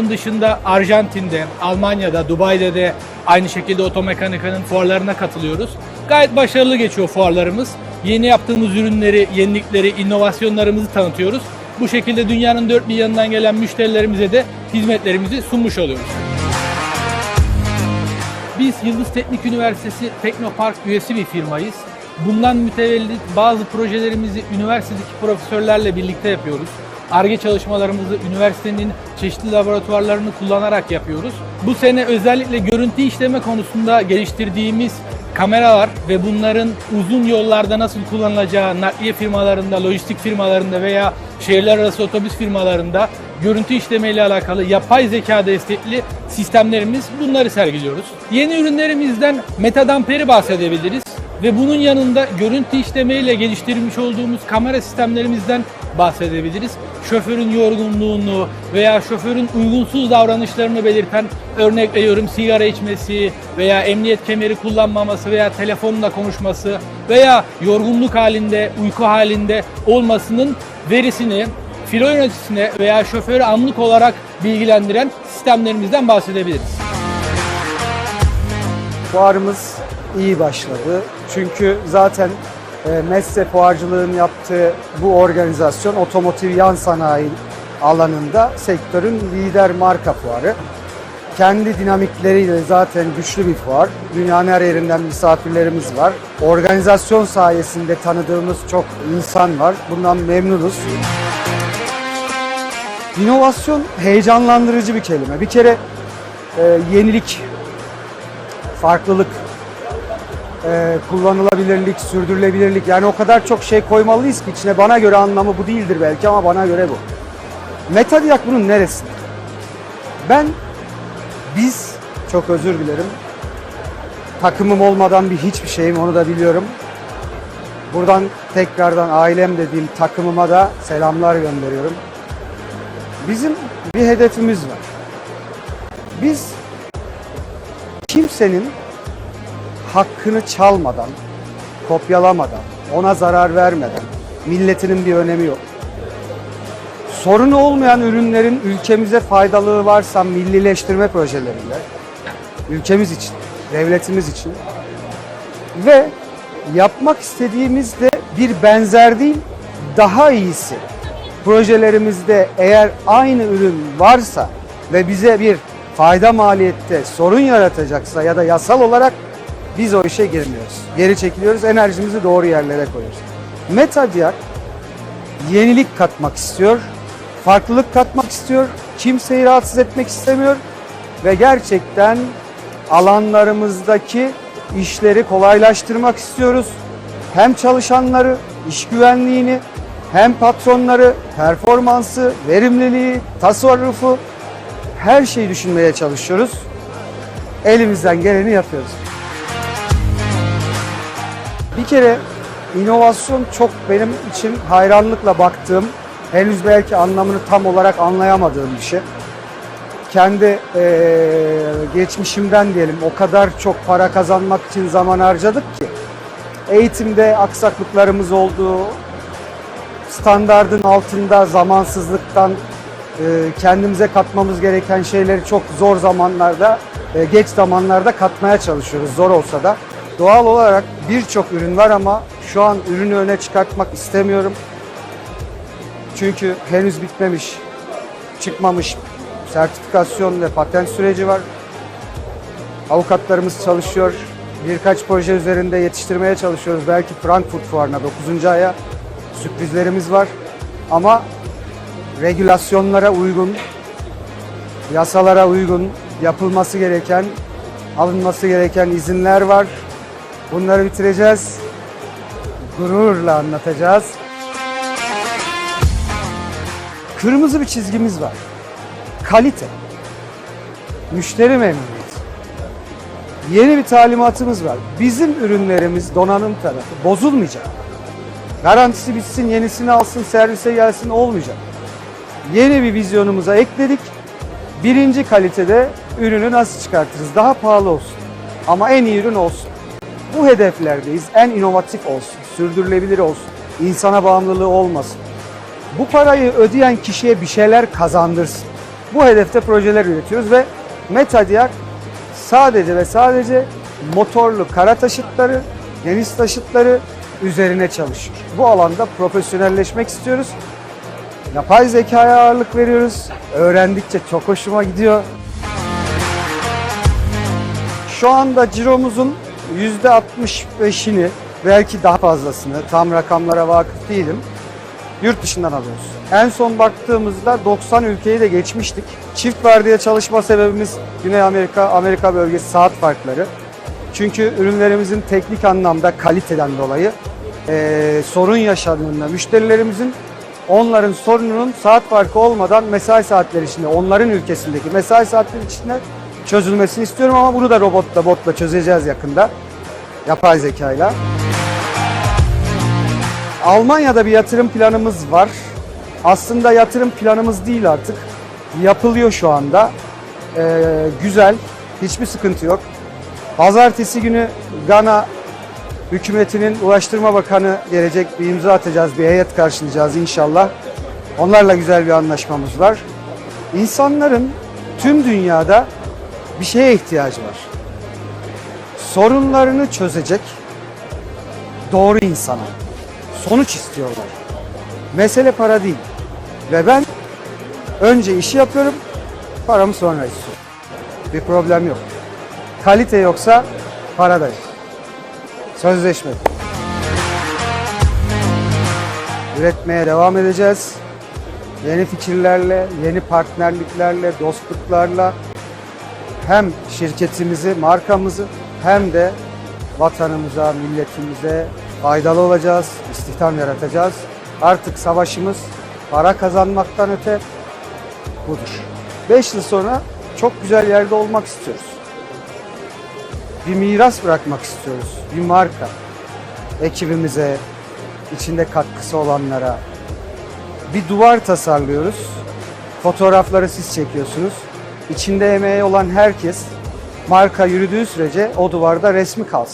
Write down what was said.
Bunun dışında Arjantin'de, Almanya'da, Dubai'de de aynı şekilde otomekanika'nın fuarlarına katılıyoruz. Gayet başarılı geçiyor fuarlarımız. Yeni yaptığımız ürünleri, yenilikleri, inovasyonlarımızı tanıtıyoruz. Bu şekilde dünyanın dört bir yanından gelen müşterilerimize de hizmetlerimizi sunmuş oluyoruz. Biz Yıldız Teknik Üniversitesi Teknopark üyesi bir firmayız. Bundan mütevellit bazı projelerimizi üniversitedeki profesörlerle birlikte yapıyoruz. ARGE çalışmalarımızı üniversitenin çeşitli laboratuvarlarını kullanarak yapıyoruz. Bu sene özellikle görüntü işleme konusunda geliştirdiğimiz kameralar ve bunların uzun yollarda nasıl kullanılacağı nakliye firmalarında, lojistik firmalarında veya şehirler arası otobüs firmalarında görüntü işleme ile alakalı yapay zeka destekli sistemlerimiz bunları sergiliyoruz. Yeni ürünlerimizden metadamperi bahsedebiliriz ve bunun yanında görüntü işleme ile geliştirmiş olduğumuz kamera sistemlerimizden bahsedebiliriz. Şoförün yorgunluğunu veya şoförün uygunsuz davranışlarını belirten örnek veriyorum sigara içmesi veya emniyet kemeri kullanmaması veya telefonla konuşması veya yorgunluk halinde, uyku halinde olmasının verisini filo yöneticisine veya şoförü anlık olarak bilgilendiren sistemlerimizden bahsedebiliriz. Fuarımız iyi başladı. Çünkü zaten e, Mesle Fuarcılığın yaptığı bu organizasyon otomotiv yan sanayi alanında sektörün lider marka fuarı. Kendi dinamikleriyle zaten güçlü bir fuar. Dünyanın her yerinden misafirlerimiz var. Organizasyon sayesinde tanıdığımız çok insan var. Bundan memnunuz. İnovasyon heyecanlandırıcı bir kelime. Bir kere e, yenilik, farklılık, e, kullanılabilirlik, sürdürülebilirlik. Yani o kadar çok şey koymalıyız ki içine bana göre anlamı bu değildir belki ama bana göre bu. Metadiyak bunun neresinde? Ben, biz, çok özür dilerim, takımım olmadan bir hiçbir şeyim onu da biliyorum. Buradan tekrardan ailem dediğim takımıma da selamlar gönderiyorum. Bizim bir hedefimiz var. Biz kimsenin hakkını çalmadan, kopyalamadan, ona zarar vermeden, milletinin bir önemi yok. Sorunu olmayan ürünlerin ülkemize faydalığı varsa millileştirme projeleriyle, ülkemiz için, devletimiz için ve yapmak istediğimiz de bir benzer değil, daha iyisi. Projelerimizde eğer aynı ürün varsa ve bize bir fayda maliyette sorun yaratacaksa ya da yasal olarak biz o işe girmiyoruz. Geri çekiliyoruz, enerjimizi doğru yerlere koyuyoruz. Metadiak yenilik katmak istiyor, farklılık katmak istiyor, kimseyi rahatsız etmek istemiyor ve gerçekten alanlarımızdaki işleri kolaylaştırmak istiyoruz. Hem çalışanları, iş güvenliğini, hem patronları, performansı, verimliliği, tasarrufu her şeyi düşünmeye çalışıyoruz. Elimizden geleni yapıyoruz. Bir kere inovasyon çok benim için hayranlıkla baktığım, henüz belki anlamını tam olarak anlayamadığım bir şey. Kendi eee, geçmişimden diyelim o kadar çok para kazanmak için zaman harcadık ki eğitimde aksaklıklarımız oldu, standardın altında zamansızlıktan e, kendimize katmamız gereken şeyleri çok zor zamanlarda, e, geç zamanlarda katmaya çalışıyoruz zor olsa da. Doğal olarak birçok ürün var ama şu an ürünü öne çıkartmak istemiyorum. Çünkü henüz bitmemiş, çıkmamış sertifikasyon ve patent süreci var. Avukatlarımız çalışıyor. Birkaç proje üzerinde yetiştirmeye çalışıyoruz. Belki Frankfurt Fuarı'na 9. aya sürprizlerimiz var. Ama regülasyonlara uygun, yasalara uygun yapılması gereken, alınması gereken izinler var. Bunları bitireceğiz. Gururla anlatacağız. Kırmızı bir çizgimiz var. Kalite. Müşteri memnuniyeti. Yeni bir talimatımız var. Bizim ürünlerimiz donanım tarafı bozulmayacak. Garantisi bitsin, yenisini alsın, servise gelsin olmayacak. Yeni bir vizyonumuza ekledik. Birinci kalitede ürünü nasıl çıkartırız? Daha pahalı olsun. Ama en iyi ürün olsun. Bu hedeflerdeyiz. En inovatif olsun, sürdürülebilir olsun, insana bağımlılığı olmasın. Bu parayı ödeyen kişiye bir şeyler kazandırsın. Bu hedefte projeler üretiyoruz ve Metadiak sadece ve sadece motorlu kara taşıtları, deniz taşıtları üzerine çalışıyor. Bu alanda profesyonelleşmek istiyoruz. Yapay zekaya ağırlık veriyoruz. Öğrendikçe çok hoşuma gidiyor. Şu anda ciromuzun %65'ini belki daha fazlasını tam rakamlara vakıf değilim. Yurt dışından alıyoruz. En son baktığımızda 90 ülkeyi de geçmiştik. Çift vardiya çalışma sebebimiz Güney Amerika, Amerika bölgesi saat farkları. Çünkü ürünlerimizin teknik anlamda kaliteden dolayı eee, sorun yaşadığında müşterilerimizin onların sorununun saat farkı olmadan mesai saatleri içinde, onların ülkesindeki mesai saatleri içinde çözülmesini istiyorum ama bunu da robotla, botla çözeceğiz yakında. Yapay zekayla. Almanya'da bir yatırım planımız var. Aslında yatırım planımız değil artık. Yapılıyor şu anda. Ee, güzel. Hiçbir sıkıntı yok. Pazartesi günü Gana hükümetinin Ulaştırma Bakanı gelecek. Bir imza atacağız, bir heyet karşılayacağız inşallah. Onlarla güzel bir anlaşmamız var. İnsanların tüm dünyada bir şeye ihtiyacı var. Sorunlarını çözecek doğru insana. Sonuç istiyorlar. Mesele para değil. Ve ben önce işi yapıyorum, paramı sonra istiyorum. Bir problem yok. Kalite yoksa para da yok. Sözleşme. Üretmeye devam edeceğiz. Yeni fikirlerle, yeni partnerliklerle, dostluklarla hem şirketimizi, markamızı hem de vatanımıza, milletimize faydalı olacağız, istihdam yaratacağız. Artık savaşımız para kazanmaktan öte budur. 5 yıl sonra çok güzel yerde olmak istiyoruz. Bir miras bırakmak istiyoruz. Bir marka. Ekibimize, içinde katkısı olanlara. Bir duvar tasarlıyoruz. Fotoğrafları siz çekiyorsunuz. İçinde emeği olan herkes marka yürüdüğü sürece o duvarda resmi kalsın.